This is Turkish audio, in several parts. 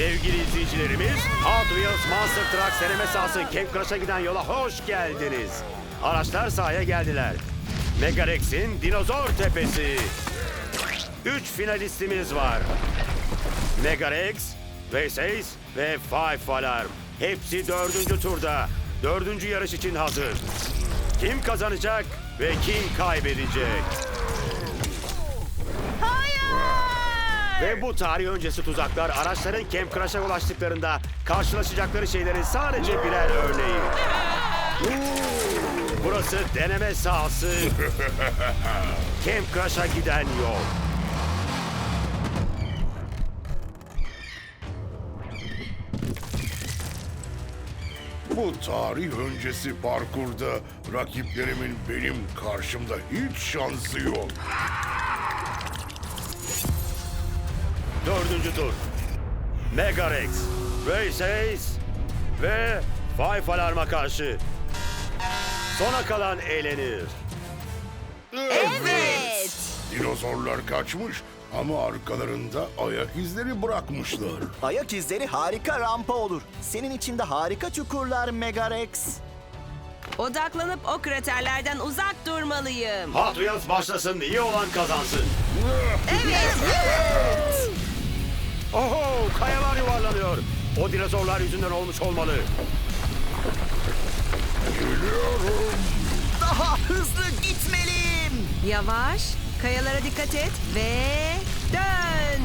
Sevgili izleyicilerimiz, Hot Wheels Monster Trucks deneme sahası Camp Crush'a giden yola hoş geldiniz. Araçlar sahaya geldiler. Megarex'in Dinozor Tepesi. Üç finalistimiz var. Megarex, Race Ace ve Five Alarm. Hepsi dördüncü turda. Dördüncü yarış için hazır. Kim kazanacak ve kim kaybedecek? Ve bu tarih öncesi tuzaklar araçların Camp Crush'a ulaştıklarında karşılaşacakları şeylerin sadece birer örneği. Burası deneme sahası. Camp Crush'a giden yol. Bu tarih öncesi parkurda rakiplerimin benim karşımda hiç şansı yok. Dördüncü tur. Megarex, Race Ace ve Five Alarm'a karşı. Sona kalan eğlenir. Evet. Dinozorlar kaçmış ama arkalarında ayak izleri bırakmışlar. Ayak izleri harika rampa olur. Senin için de harika çukurlar Megarex. Odaklanıp o kraterlerden uzak durmalıyım. Hot Wheels başlasın, iyi olan kazansın. Evet. Oho, kayalar yuvarlanıyor. O dinozorlar yüzünden olmuş olmalı. Daha hızlı gitmeliyim. Yavaş. Kayalara dikkat et ve dön.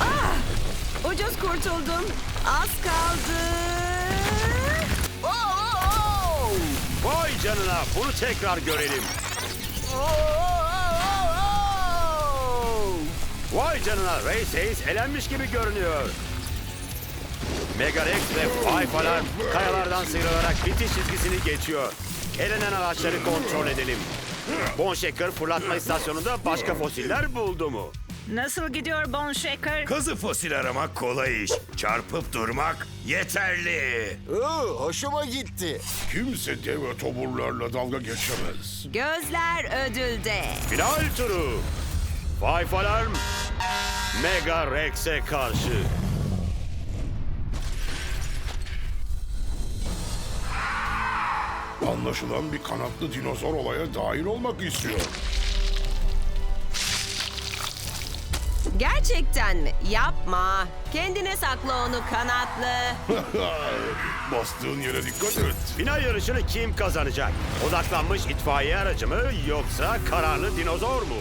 Ah! Ucuz kurtuldum. Az kaldı. Oo, oo, oo. Vay canına, bunu tekrar görelim. Oo, Vay canına, Race Ace elenmiş gibi görünüyor. Megarex ve Five Alarm kayalardan sıyrılarak bitiş çizgisini geçiyor. Elenen araçları kontrol edelim. Bone Shaker fırlatma istasyonunda başka fosiller buldu mu? Nasıl gidiyor Bon Shaker? Kazı fosil aramak kolay iş. Çarpıp durmak yeterli. Oo, hoşuma gitti. Kimse dev otoburlarla dalga geçemez. Gözler ödülde. Final turu. Five Alarm Mega Rex'e karşı. Anlaşılan bir kanatlı dinozor olaya dahil olmak istiyor. Gerçekten mi? Yapma. Kendine sakla onu kanatlı. Bastığın yere dikkat et. Final yarışını kim kazanacak? Odaklanmış itfaiye aracı mı yoksa kararlı dinozor mu?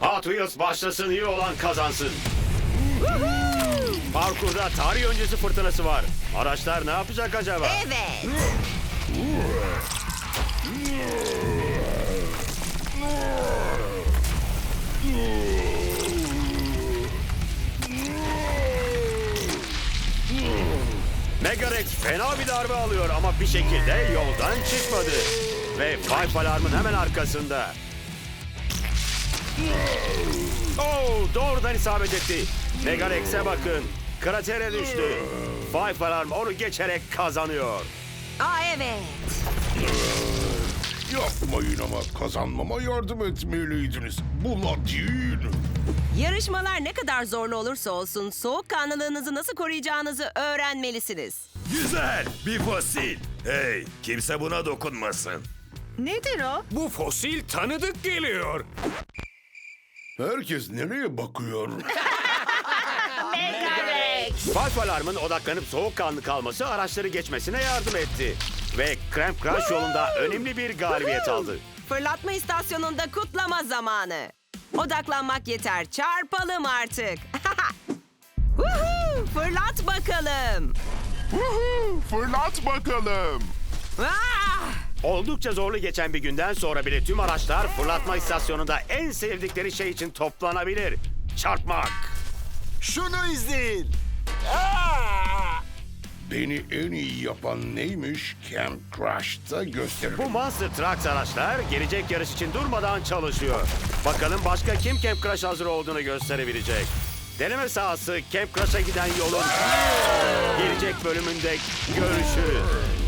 Hot Wheels başlasın iyi olan kazansın. Parkurda tarih öncesi fırtınası var. Araçlar ne yapacak acaba? Evet. Megarex fena bir darbe alıyor ama bir şekilde yoldan çıkmadı. Ve Five Alarm'ın hemen arkasında. Oh, doğrudan isabet etti. Megarex'e bakın. Kratere düştü. Five Alarm onu geçerek kazanıyor. Aa evet. Yapmayın ama kazanmama yardım etmeliydiniz. Bula değil. Yarışmalar ne kadar zorlu olursa olsun soğukkanlılığınızı nasıl koruyacağınızı öğrenmelisiniz. Güzel bir fosil. Hey kimse buna dokunmasın. Nedir o? Bu fosil tanıdık geliyor. Herkes nereye bakıyor? Five Alarm'ın odaklanıp soğukkanlı kalması araçları geçmesine yardım etti. Ve Cramp Crush yolunda önemli bir galibiyet aldı. Fırlatma istasyonunda kutlama zamanı. Odaklanmak yeter. Çarpalım artık. Woohoo! Fırlat bakalım. Fırlat bakalım. Ah! Oldukça zorlu geçen bir günden sonra bile tüm araçlar fırlatma istasyonunda en sevdikleri şey için toplanabilir. Çarpmak. Şunu izleyin. Beni en iyi yapan neymiş Camp Crush'ta gösterin. Bu Monster Trucks araçlar gelecek yarış için durmadan çalışıyor. Bakalım başka kim Camp Crush hazır olduğunu gösterebilecek. Deneme sahası Camp Crush'a giden yolun gelecek bölümünde görüşürüz.